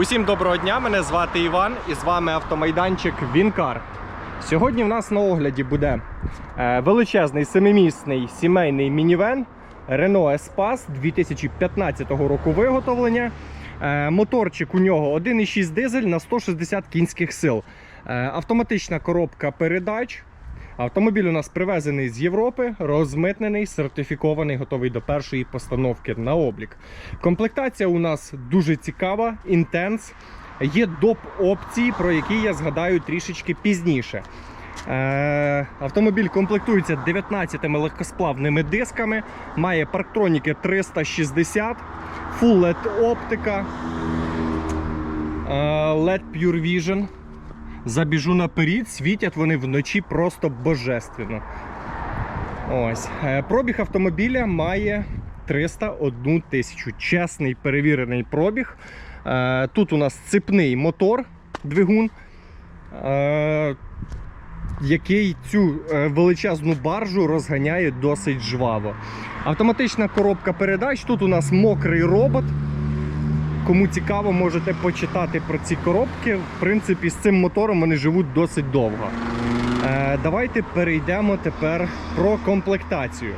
Усім доброго дня, мене звати Іван і з вами автомайданчик Вінкар. Сьогодні в нас на огляді буде е, величезний семимісний сімейний мінівен Renault Espace 2015 року виготовлення. Е, Моторчик у нього 1,6 дизель на 160 кінських сил. Е, Автоматична коробка передач. Автомобіль у нас привезений з Європи, розмитнений, сертифікований, готовий до першої постановки на облік. Комплектація у нас дуже цікава, інтенс. Є доп опції, про які я згадаю трішечки пізніше. Е, автомобіль комплектується 19 легкосплавними дисками, має парктроніки 360, Full LED оптика, е, LED Pure Vision. Забіжу наперед, світять вони вночі просто божественно. Ось. Е, Пробіг автомобіля має 301 тисячу. Чесний перевірений пробіг. Е, Тут у нас цепний мотор, двигун, е, який цю величезну баржу розганяє досить жваво. Автоматична коробка передач. Тут у нас мокрий робот. Кому цікаво, можете почитати про ці коробки. В принципі, з цим мотором вони живуть досить довго. Е, давайте перейдемо тепер про комплектацію.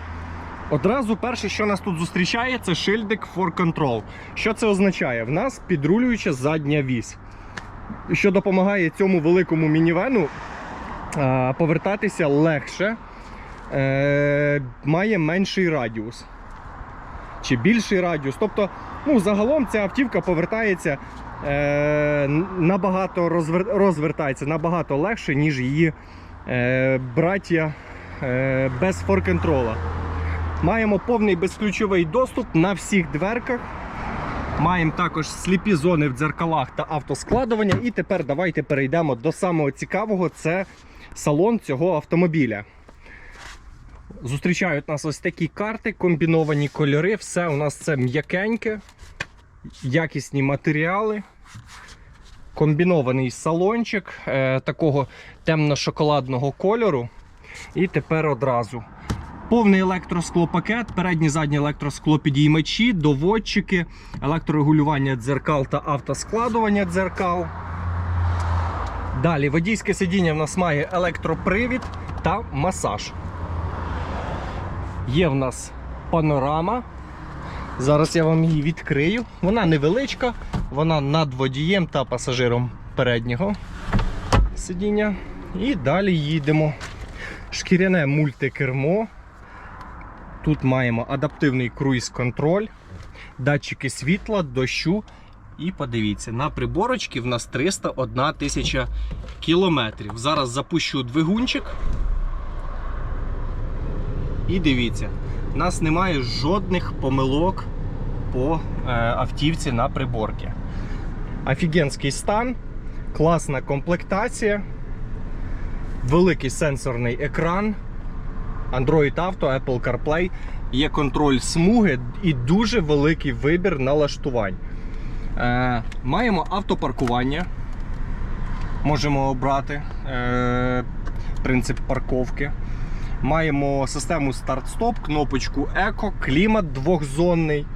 Одразу перше, що нас тут зустрічає, це шильдик for control. Що це означає? В нас підрулююча задня вісь, що допомагає цьому великому мінівену е, повертатися легше, е, має менший радіус чи більший радіус. Тобто, ну, загалом ця автівка повертається е, набагато розвер... розвертається набагато легше, ніж її е, браття е, без форконтрола. Маємо повний безключовий доступ на всіх дверках. Маємо також сліпі зони в дзеркалах та автоскладування. І тепер давайте перейдемо до самого цікавого це салон цього автомобіля. Зустрічають нас ось такі карти, комбіновані кольори. Все у нас це м'якеньке, якісні матеріали, комбінований салончик е, такого темно-шоколадного кольору. І тепер одразу. Повний електросклопакет, переднє заднє електросклопідіймачі, доводчики, електрорегулювання дзеркал та автоскладування дзеркал. Далі водійське сидіння в нас має електропривід та масаж. Є в нас панорама. Зараз я вам її відкрию. Вона невеличка, вона над водієм та пасажиром переднього сидіння. І далі їдемо. Шкіряне мультикермо. Тут маємо адаптивний круїз-контроль, датчики світла, дощу. І подивіться, на приборочці в нас 301 тисяча кілометрів. Зараз запущу двигунчик. І дивіться, у нас немає жодних помилок по е, автівці на приборці. Офігенський стан, класна комплектація, великий сенсорний екран, Android Auto, Apple CarPlay, є контроль смуги і дуже великий вибір налаштувань. Е, маємо автопаркування. Можемо обрати е, принцип парковки. Маємо систему старт-стоп, кнопочку еко, клімат двохзонний.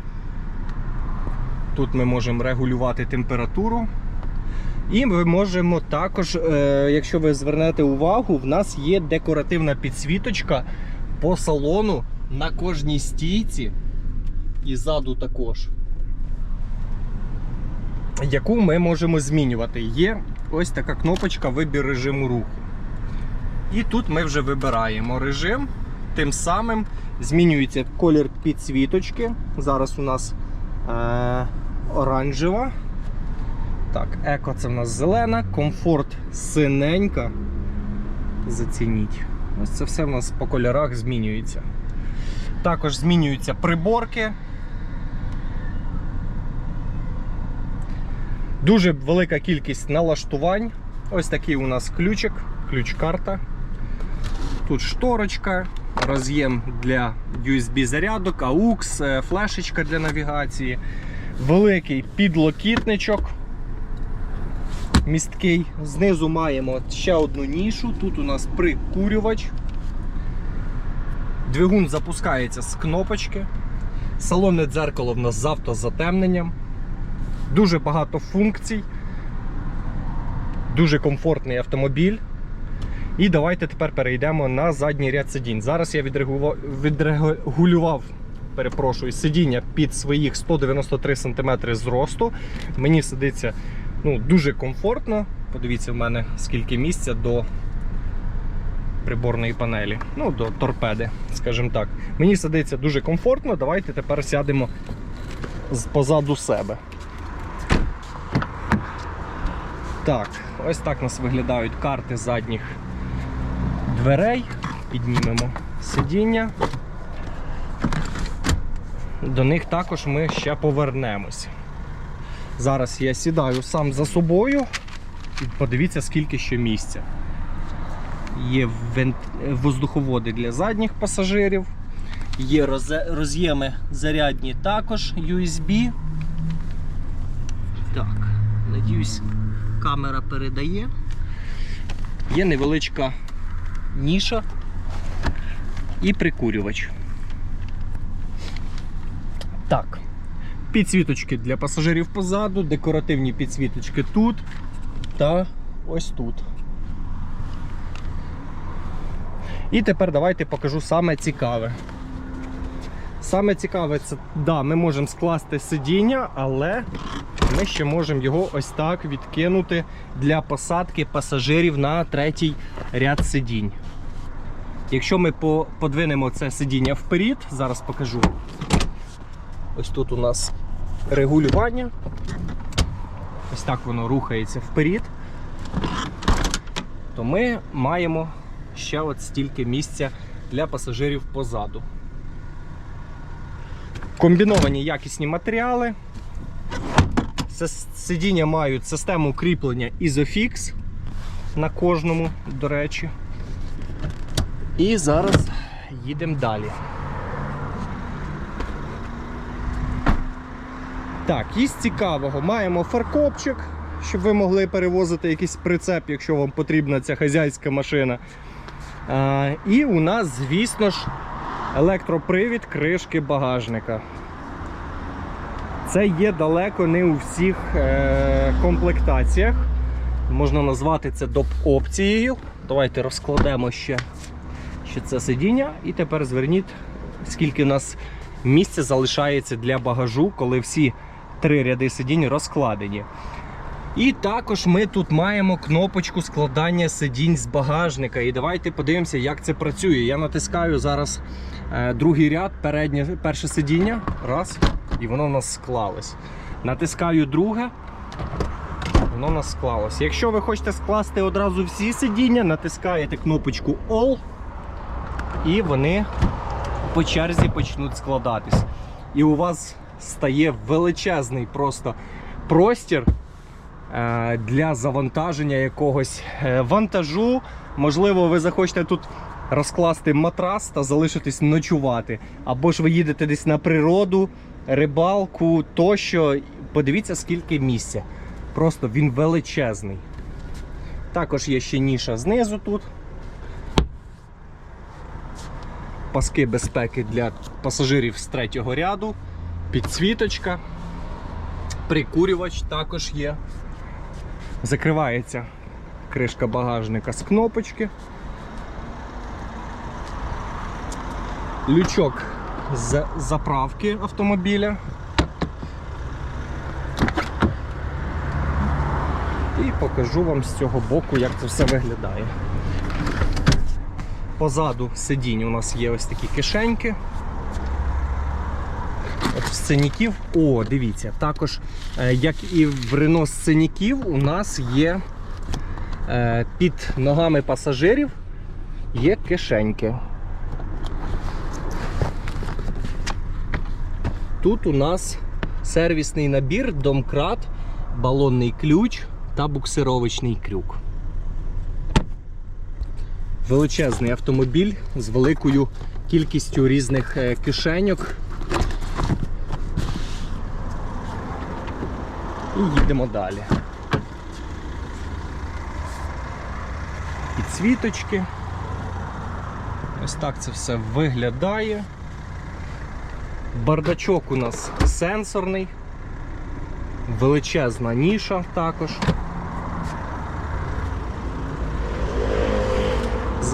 Тут ми можемо регулювати температуру. І ми можемо також, е, якщо ви звернете увагу, в нас є декоративна підсвіточка по салону на кожній стійці і ззаду також. Яку ми можемо змінювати. Є ось така кнопочка вибір режиму руху. І тут ми вже вибираємо режим. Тим самим змінюється колір підсвіточки. Зараз у нас е, оранжева. Так, еко це в нас зелена, комфорт синенька. Зацініть. Ось це все в нас по кольорах змінюється. Також змінюються приборки. Дуже велика кількість налаштувань. Ось такий у нас ключик, ключ-карта. Тут шторочка, роз'єм для USB-зарядок, AUX, е, флешечка для навігації, великий підлокітничок. Місткий. Знизу маємо ще одну нішу. Тут у нас прикурювач. Двигун запускається з кнопочки. Салонне дзеркало в нас з автозатемненням. Дуже багато функцій, дуже комфортний автомобіль. І давайте тепер перейдемо на задній ряд сидінь. Зараз я відрегулював, перепрошую, сидіння під своїх 193 см зросту. Мені сидиться ну, дуже комфортно. Подивіться, в мене скільки місця до приборної панелі, ну, до торпеди, скажімо так. Мені сидиться дуже комфортно. Давайте тепер сядемо позаду себе. Так, ось так у нас виглядають карти задніх дверей. Піднімемо сидіння. До них також ми ще повернемось. Зараз я сідаю сам за собою і подивіться, скільки ще місця. Є воздуховоди для задніх пасажирів, є роз'єми зарядні також USB. Так, надіюсь, камера передає. Є невеличка ніша і прикурювач. Так. Підсвіточки для пасажирів позаду, декоративні підсвіточки тут та ось тут. І тепер давайте покажу саме цікаве. Саме цікаве це, да, ми можемо скласти сидіння, але ми ще можемо його ось так відкинути для посадки пасажирів на третій ряд сидінь. Якщо ми подвинемо це сидіння вперед, зараз покажу. Ось тут у нас регулювання. Ось так воно рухається вперед. То ми маємо ще от стільки місця для пасажирів позаду. Комбіновані якісні матеріали. Сидіння мають систему кріплення Isofix на кожному, до речі. І зараз їдемо далі. Так, із цікавого маємо фаркопчик, щоб ви могли перевозити якийсь прицеп, якщо вам потрібна ця хазяйська машина. А, і у нас, звісно ж, електропривід кришки багажника. Це є далеко не у всіх е- комплектаціях. Можна назвати це доп-опцією. Давайте розкладемо ще, ще це сидіння. І тепер зверніть, скільки у нас місця залишається для багажу, коли всі три ряди сидінь розкладені. І також ми тут маємо кнопочку складання сидінь з багажника. І давайте подивимося, як це працює. Я натискаю зараз е, другий ряд, переднє, перше сидіння. Раз. І воно в нас склалось. Натискаю друге. Воно нас склалось. Якщо ви хочете скласти одразу всі сидіння, натискаєте кнопочку All. І вони по черзі почнуть складатись. І у вас стає величезний просто простір е, для завантаження якогось е, вантажу. Можливо, ви захочете тут розкласти матрас та залишитись ночувати. Або ж ви їдете десь на природу, рибалку тощо. Подивіться, скільки місця. Просто він величезний. Також є ще ніша знизу тут. Паски безпеки для пасажирів з третього ряду, підсвіточка, прикурювач також є. Закривається кришка багажника з кнопочки. Лючок з заправки автомобіля. Покажу вам з цього боку, як це все виглядає. Позаду сидінь у нас є ось такі кишеньки. От сценіків. О, дивіться, також, е, як і в Рено сценіків, у нас є е, під ногами пасажирів є кишеньки. Тут у нас сервісний набір, домкрат, балонний ключ та буксировочний крюк. Величезний автомобіль з великою кількістю різних е, кишеньок. І їдемо далі. Підсвіточки. Ось так це все виглядає. Бардачок у нас сенсорний. величезна ніша також.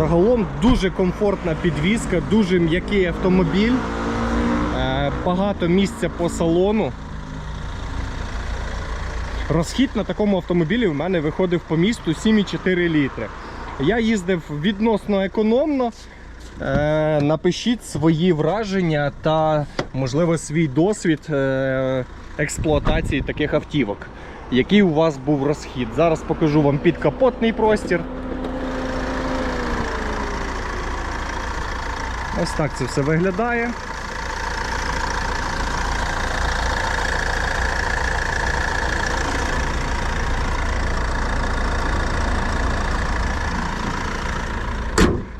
Загалом дуже комфортна підвізка, дуже м'який автомобіль, Е, багато місця по салону. Розхід на такому автомобілі в мене виходив по місту 7,4 літри. Я їздив відносно економно. Е, напишіть свої враження та, можливо, свій досвід е, експлуатації таких автівок. Який у вас був розхід? Зараз покажу вам підкапотний простір. Ось так це все виглядає.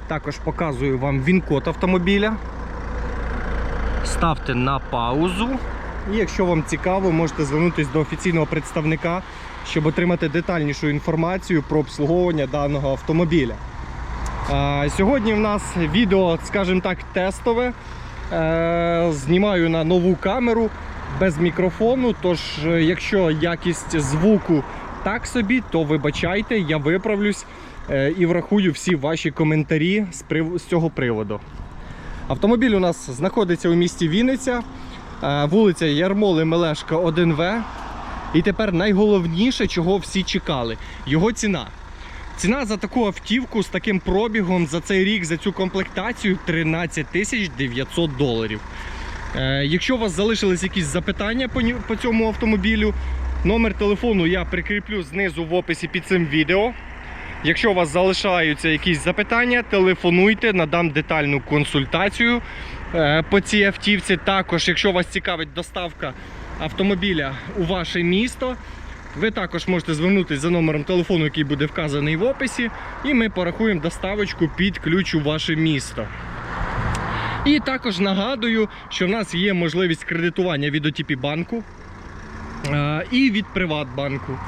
Також показую вам він-код автомобіля. Ставте на паузу. І якщо вам цікаво, можете звернутися до офіційного представника, щоб отримати детальнішу інформацію про обслуговування даного автомобіля. Сьогодні в нас відео, скажімо так, тестове. Е, Знімаю на нову камеру без мікрофону. Тож, е, якщо якість звуку так собі, то вибачайте, я виправлюсь е, і врахую всі ваші коментарі з, цього приводу. Автомобіль у нас знаходиться у місті Вінниця, вулиця Ярмоли Мелешка 1В. І тепер найголовніше, чого всі чекали, його ціна. Ціна за таку автівку з таким пробігом за цей рік, за цю комплектацію 13 тисяч 900 доларів. Е, якщо у вас залишились якісь запитання по, цьому автомобілю, номер телефону я прикріплю знизу в описі під цим відео. Якщо у вас залишаються якісь запитання, телефонуйте, надам детальну консультацію е, по цій автівці. Також, якщо вас цікавить доставка автомобіля у ваше місто, ви також можете звернутися за номером телефону, який буде вказаний в описі, і ми порахуємо доставочку під ключ у ваше місто. І також нагадую, що в нас є можливість кредитування від OTP банку е, і від Приватбанку.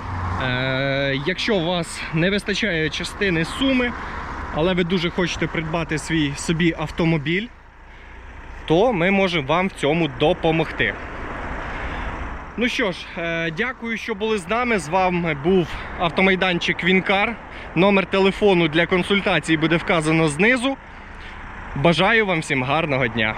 Е, Якщо у вас не вистачає частини суми, але ви дуже хочете придбати свій собі автомобіль, то ми можемо вам в цьому допомогти. Ну що ж, е, дякую, що були з нами. З вами був автомайданчик Вінкар. Номер телефону для консультацій буде вказано знизу. Бажаю вам всім гарного дня!